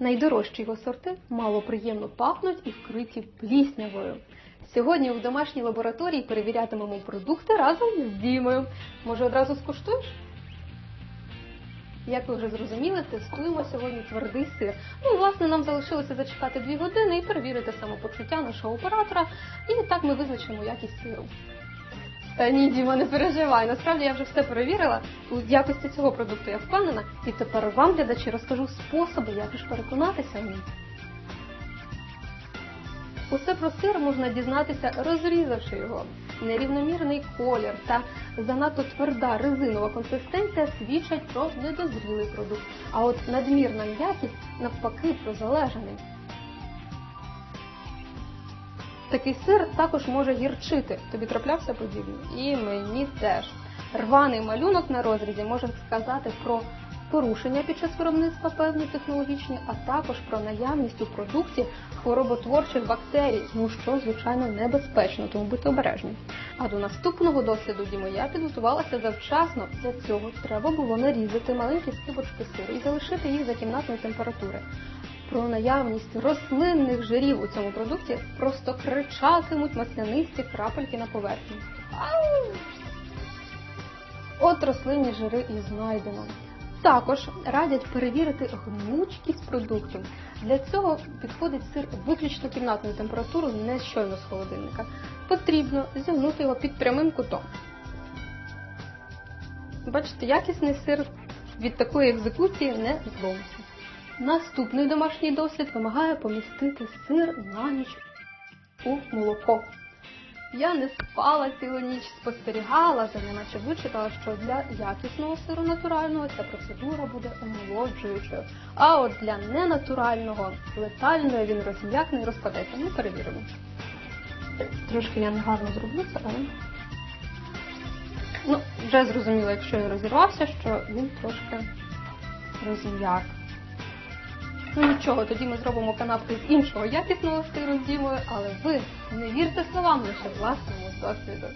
Найдорожчі його сорти малоприємно пахнуть і вкриті пліснявою. Сьогодні в домашній лабораторії перевірятимемо продукти разом з Дімою. Може, одразу скуштуєш? Як ви вже зрозуміли, тестуємо сьогодні твердий сир. Ну, і, власне, нам залишилося зачекати дві години і перевірити самопочуття нашого оператора. І так ми визначимо якість сиру. Та ні, Діма, не переживай. Насправді я вже все перевірила. У якості цього продукту я впевнена. І тепер вам, глядачі, розкажу способи, як ж переконатися в ній. Усе про сир можна дізнатися, розрізавши його. Нерівномірний колір та занадто тверда резинова консистенція свідчать про недозрілий продукт. А от надмірна м'якість навпаки прозалежаний. Такий сир також може гірчити. Тобі траплявся подібне? І мені теж. Рваний малюнок на розрізі може сказати про порушення під час виробництва певні технологічні, а також про наявність у продукті хвороботворчих бактерій, ну що, звичайно, небезпечно, тому будьте обережні. А до наступного досліду Дімо я підготувалася завчасно. Для цього треба було нарізати маленькі скибочки сиру і залишити їх за кімнатної температури. Про наявність рослинних жирів у цьому продукті просто кричатимуть маслянисті крапельки на поверхні. От рослинні жири і знайдено. Також радять перевірити гнучкість продукту. Для цього підходить сир виключно кімнатної температури, не щойно з холодильника. Потрібно зігнути його під прямим кутом. Бачите, якісний сир від такої екзекуції не зловиться. Наступний домашній дослід вимагає помістити сир на ніч у молоко. Я не спала цілу ніч, спостерігала за ним, наче вичитала, що для якісного сиру натурального ця процедура буде омолоджуючою. А от для ненатурального, летального він розм'якне і розпадеться. Ми перевіримо. Трошки я негарно зроблю це, але. Ну, вже зрозуміло, якщо він розірвався, що він трошки розм'як. Ну нічого, тоді ми зробимо канапки з іншого якісного сиру з але ви не вірте словам лише власному досвіду.